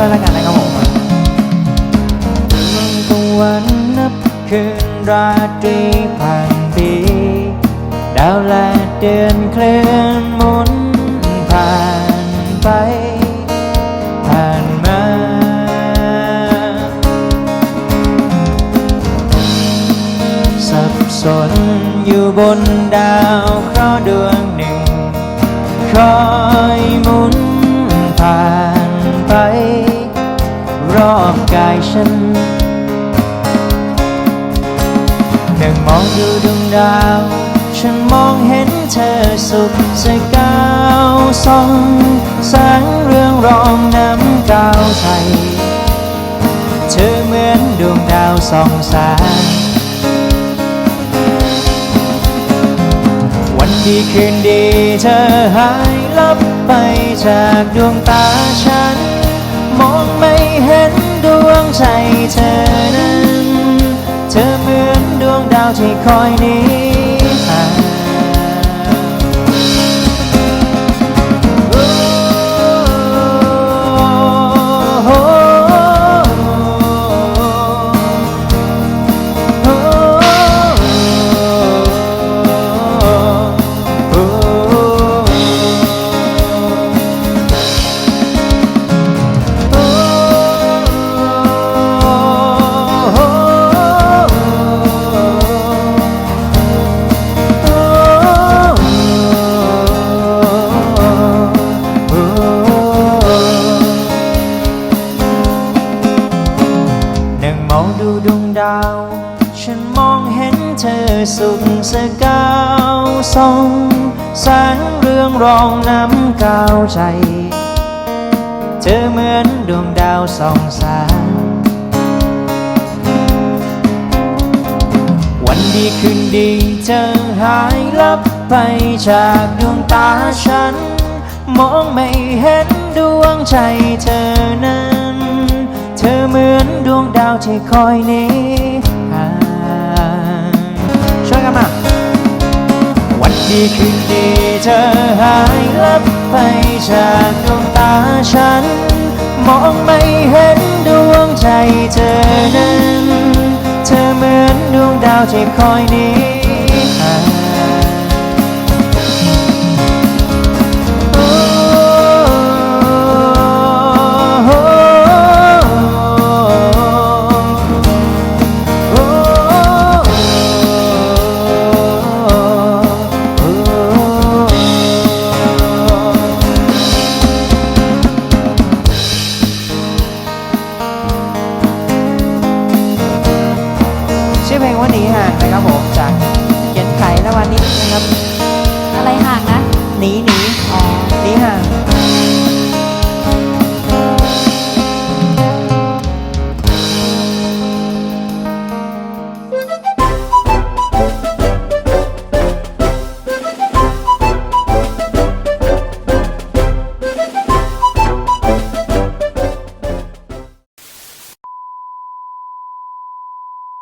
ช่วยกันด้วยแล้วกันนะครับผมกลางวันนับคืนราตรีผ่านปีดาวและเดือนเคลื่อนหมุนผ่านไป ผ่านมาสับสนอยู่บนดาวเคราะห์ดวงหนึ่ง คอยหมุนผ่าน อบกายฉันนึ่งมองดูดวงดาว ฉันมองเห็นเธอสุขสกาวส่องแสงเรื่องรองน้ำกาวใสเธอเหมือนดวงดาวส่องแสงวันดีคืนดีเธอหายลับไปจากดวงตาฉัน ดวงใจเธอนั้น เธอเหมือนดวงดาวที่คอยนี้ มองดูดวงดาว ฉันมองเห็นเธอสุขสกาวส่องแสงเรื่องรองน้ำกาวใจ เธอเหมือนดวงดาวส่องแสงวันดีคืนดีเธอหายลับไปจากดวงตาฉัน มองไม่เห็นดวงใจเธอนั้น เธอเหมือน วงดาวที่คอยนี้ห่งช่วยกันมา วันดีคืนดีเธอหายลับไปจากดวงตาฉัน มองไม่เห็นดวงใจเธอนั้น เธอเหมือนดวงดาวที่คอยนี้ ที่5นะครับผมจากเกียนไข่และวันนี้นะครับ